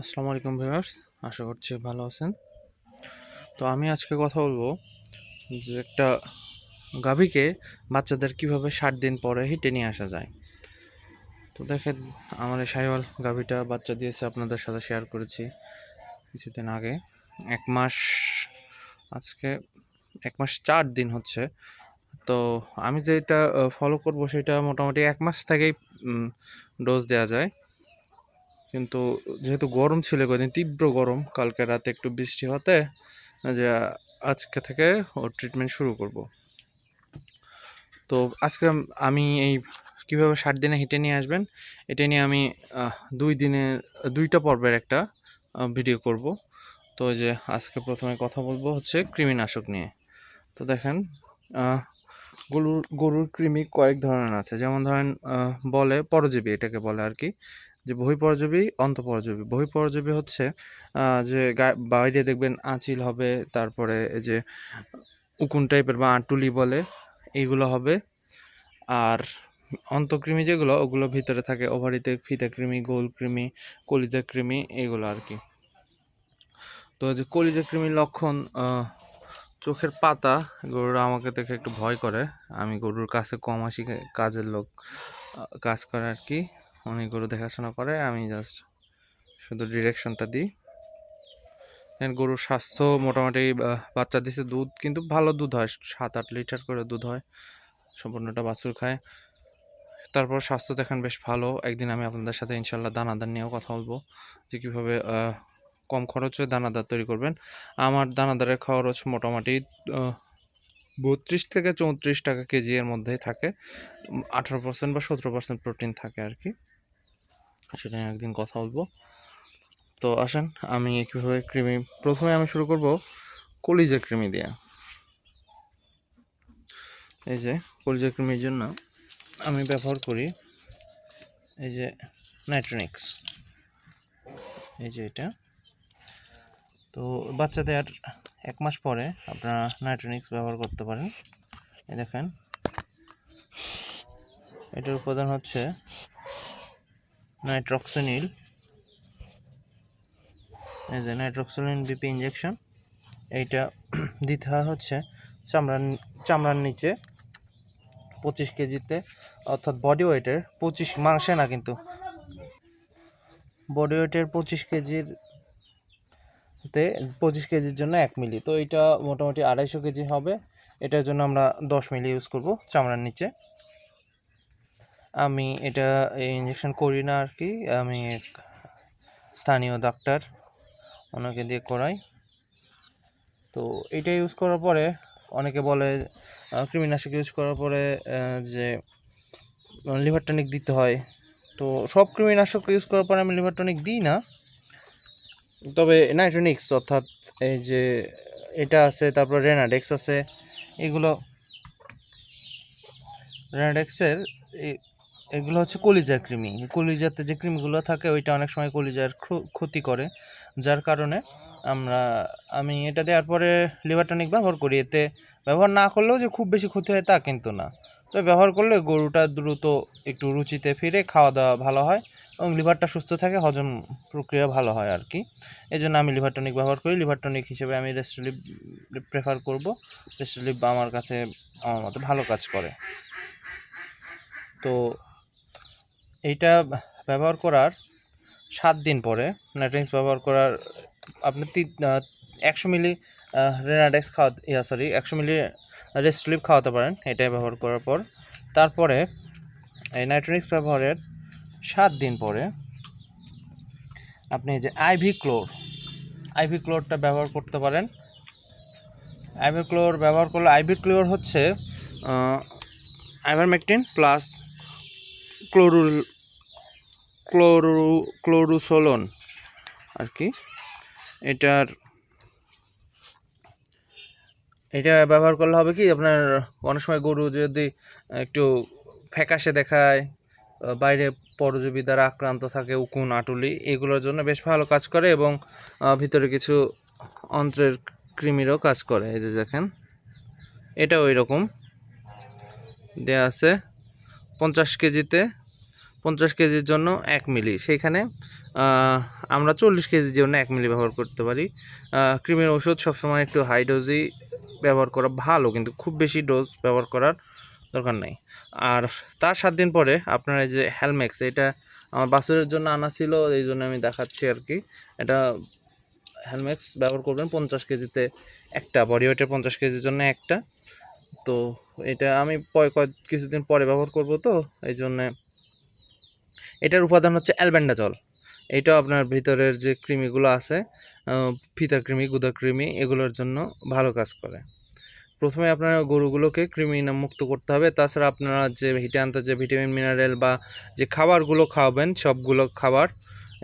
আসসালামু আলাইকুম ভিউয়ার্স, আশা করছি ভালো আছেন। তো আমি আজকে কথা বলব যে একটা গাভীকে বাচ্চাদের কীভাবে ষাট দিন পরে হিটে নিয়ে আসা যায়। তো দেখেন, আমার এই সাইওয়াল গাভীটা বাচ্চা দিয়েছে, আপনাদের সাথে শেয়ার করেছি কিছুদিন আগে। এক মাস, আজকে এক মাস চার দিন হচ্ছে। তো আমি যেটা ফলো করব সেটা মোটামুটি এক মাস থেকেই ডোজ দেওয়া যায়। কিন্তু যেহেতু গরম ছিল কদিন, তীব্র গরম, কালকে রাতে একটু বৃষ্টি হতে যে আজকে থেকে ওর ট্রিটমেন্ট শুরু করব। তো আজকে আমি এই কীভাবে ষাট দিনে হেঁটে নিয়ে আসবেন, এটা নিয়ে আমি দুই দিনের, দুইটা পর্বের একটা ভিডিও করব। তো যে আজকে প্রথমে কথা বলব হচ্ছে কৃমিনাশক নিয়ে। তো দেখেন গরুর গরুর কৃমি কয়েক ধরনের আছে। যেমন ধরেন বলে পরজীবী এটাকে বলে আর কি। যে বহিঃপরজীবী, অন্তঃপরজীবী। বহিঃপরজীবী হচ্ছে যে বাইরে দেখবেন আঁচিল হবে, তারপরে এই যে উকুন টাইপের বা আঁটুলি বলে এইগুলো হবে। আর অন্তঃকৃমি যেগুলো, ওগুলো ভিতরে থাকে ওভারিতে ফিতা কৃমি, গোল কৃমি, কলিজা কৃমি, এগুলো আর কি। তো যে কলিজা কৃমির লক্ষণ চোখের পাতা, গরুরা আমাকে দেখে একটু ভয় করে। আমি গরুর কাছে কম আসি, কাজের লোক কাজ করে আর কি। অনেক গরু দেখাশোনা করে, আমি জাস্ট শুধু ডিরেকশনটা দিই। গরুর স্বাস্থ্য মোটামুটি বাচ্চা দিছে দুধ, কিন্তু ভালো দুধ হয় সাত আট লিটার করে দুধ হয়, সম্পূর্ণটা বাছুর খায়। তারপর স্বাস্থ্য দেখেন বেশ ভালো, একদিন আমি আপনাদের সাথে ইনশাল্লাহ দানাদার নিয়েও কথা বলব, যে কীভাবে কম খরচে দানাদার তৈরি করবেন। আমার দানাদারের খরচ মোটামুটি বত্রিশ থেকে চৌত্রিশ টাকা কেজি এর মধ্যেই থাকে আঠারো পার্সেন্ট বা সতেরো পার্সেন্ট প্রোটিন থাকে আর কি। সেটা নিয়ে একদিন কথা বলব। তো আসেন, আমি কীভাবে ক্রিমি প্রথমে আমি শুরু করব কলিজা ক্রিমি দিয়ে। এই যে কলিজা ক্রিমির জন্য আমি ব্যবহার করি এই যে নাইট্রোনিক্স। এই যে এটা। তো বাচ্চাদের আর এক মাস পরে আপনারা নাইট্রোনিক্স ব্যবহার করতে পারেন। এই দেখেন। এটার উপাদান হচ্ছে নাইট্রক্সিনিল। এই যে নাইট্রক্সিলিন বিপি ইঞ্জেকশন এইটা দিতে হচ্ছে চামড়ার চামড়ার নিচে পঁচিশ কেজিতে, অর্থাৎ বডি ওয়েটের পঁচিশ মাংসে না কিন্তু। বডি ওয়েটের পঁচিশ কেজির তে পঁচিশ কেজির জন্য এক মিলি। তো এটা মোটামুটি আড়াইশো কেজি হবে। এটার জন্য আমরা দশ মিলি ইউজ করব চামড়ার নিচে। আমি এটা ইঞ্জেকশন করি না আর কি। আমি স্থানীয় ডাক্তার ওনাকে দিয়ে করাই। তো এটা ইউজ করার পরে অনেকে বলে কৃমিনাশক ইউজ করার পরে যে লিভার টনিক দিতে হয়। তো সব কৃমিনাশক ইউজ করার পরে আমি লিভার টনিক দিই না। তবে নাইট্রোনিক্স অর্থাৎ এই যে, এটা আছে, তারপর রেনাডেক্স আছে। এগুলো রেনাডেক্সের এগুলো হচ্ছে কলিজার কৃমি। কলিজাতে যে কৃমিগুলো থাকে, ওইটা অনেক সময় কলিজার ক্ষতি করে। যার কারণে আমরা, আমি এটা দেওয়ার পরে লিভার টনিক ব্যবহার করি। এতে ব্যবহার না করলেও যে খুব বেশি ক্ষতি হয় তা কিন্তু না। তবে ব্যবহার করলে গরুটা দ্রুত একটু রুচিতে ফিরে খাওয়া দাওয়া ভালো হয় এবং লিভারটা সুস্থ থাকে, হজম প্রক্রিয়া ভালো হয় আর কি। এই জন্য আমি লিভার টনিক ব্যবহার করি। লিভার টনিক হিসেবে আমি রেস্টলিভ প্রেফার করব। রেস্টলিভ আমার কাছে আমার মতো ভালো কাজ করে। তো এইটা ব্যবহার করার সাত দিন পরে নাইট্রিক্স ব্যবহার করার, আপনি একশো মিলি রেনাডেক্স খাওয়া, ইয়া সরি একশো মিলি রেস্টলিভ খাওয়াতে পারেন এটা ব্যবহার করার পর। তারপরে এই নাইট্রিক্স ব্যবহারের সাত দিন পরে আপনি যে আইভি ক্লোর আইভি ক্লোরটা ব্যবহার করতে পারেন। আইভি ক্লোর ব্যবহার করলে আইভি ক্লোর হচ্ছে আইভারমেকটিন প্লাস ক্লোরুল ক্লোরু, ক্লোরুসোলন আর কি। এটার, এটা ব্যবহার করলে হবে কি, আপনার অনেক সময় গরু যদি একটু ফ্যাকাশে দেখায়, বাইরে পরজীবী দ্বারা আক্রান্ত থাকে, উকুন, আটুলি, এগুলোর জন্য বেশ ভালো কাজ করে এবং ভিতরে কিছু অন্ত্রের কৃমিরও কাজ করে। এই যে দেখেন এটা ওই রকম দেয়া আছে পঞ্চাশ কেজিতে পঞ্চাশ কেজির জন্য এক মিলি। সেইখানে আমরা চল্লিশ কেজির জন্য এক মিলি ব্যবহার করতে পারি। ক্রিমের ওষুধ সবসময় একটু হাই ডোজই ব্যবহার করা ভালো, কিন্তু খুব বেশি ডোজ ব্যবহার করার দরকার নাই। আর তার সাত দিন পরে আপনার এই যে হেলমেক্স এটা আমার বাছুরের জন্য আনা ছিল, এই জন্য আমি দেখাচ্ছি আর কি। এটা হেলমেক্স ব্যবহার করবেন পঞ্চাশ কেজিতে একটা বডি ওয়েটের পঞ্চাশ কেজির জন্য একটা। তো এটা আমি কয়েক, কিছুদিন পরে ব্যবহার করব তো, এই জন্যে এটার উপাদান হচ্ছে অ্যালবেন্ডাজল। এইটা আপনার ভিতরের যে কৃমিগুলো আছে ফিতা কৃমি, গুদা কৃমি, এগুলোর জন্য ভালো কাজ করে। প্রথমে আপনার গরুগুলোকে কৃমি মুক্ত করতে হবে। তাছাড়া আপনারা যে ভিটামিন যে ভিটামিন, মিনারেল বা যে খাবারগুলো খাওয়াবেন, সবগুলো খাবার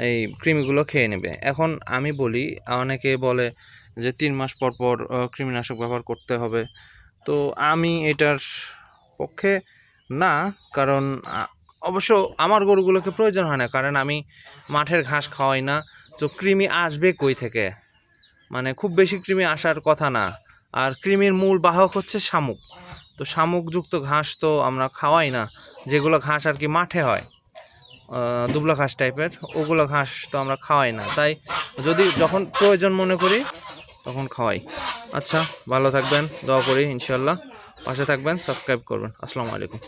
এই কৃমিগুলো খেয়ে নেবে। এখন আমি বলি, অনেকে বলে যে তিন মাস পর পর কৃমিনাশক ব্যবহার করতে হবে। তো আমি এটার পক্ষে না, কারণ অবশ্য আমার গরুগুলোকে প্রয়োজন হয় না, কারণ আমি মাঠের ঘাস খাওয়াই না। তো কৃমি আসবে কই থেকে? মানে খুব বেশি কৃমি আসার কথা না। আর কৃমির মূল বাহক হচ্ছে শামুক। তো শামুকযুক্ত ঘাস তো আমরা খাওয়াই না, যেগুলো ঘাস আর কি মাঠে হয় দুবলা ঘাস টাইপের, ওগুলো ঘাস তো আমরা খাওয়াই না। তাই যদি যখন প্রয়োজন মনে করি, তখন খাওয়াই। আচ্ছা ভালো থাকবেন, দোয়া করি ইনশাল্লাহ পাশে থাকবেন, সাবস্ক্রাইব করবেন। আসসালামু আলাইকুম।